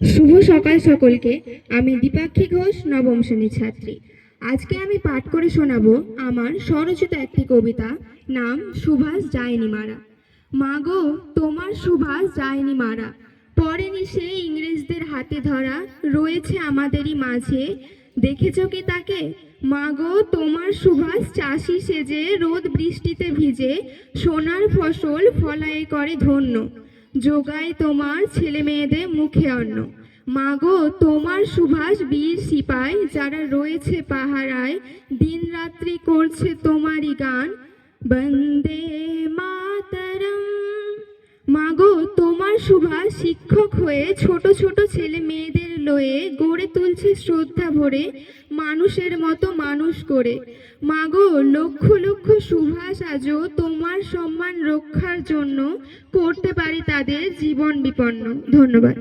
শুভ সকাল সকলকে। আমি দীপাক্ষী ঘোষ, নবম শ্রেণির ছাত্রী। আজকে আমি পাঠ করে শোনাব আমার স্বরচিত একটি কবিতা, নাম সুভাষ যায়নি মারা। মাগো তোমার সুভাষ যায়নি মারা। পরেনি সে ইংরেজদের হাতে ধরা, রয়েছে আমাদেরই মাঝে। দেখেছ কি তাকে? মাগো তোমার সুভাষ চাষি সেজে, রোদ বৃষ্টিতে ভিজে, সোনার ফসল ফলায়ে করে ধন্য। যোগায় তোমার ছেলে মেয়েদের মুখে অন্ন। মাগো, তোমার সুভাষ বীর সিপাই যারা রয়েছে পাহারায় দিন রাত্রি করছে তোমারই গান। বন্দে মাতারম। মাগো, তোমার সুভাষ শিক্ষক হয়ে ছোট ছোট ছেলে মেয়েদের লয়ে গড়ে তুলছে শ্রদ্ধা ভরে, মানুষের মতো মানুষ করে। মাগো, লক্ষ লক্ষ সুভাষ আজও তোমার সম্মান রক্ষার জন্য করতে পারে তাদের জীবন বিপন্ন। ধন্যবাদ।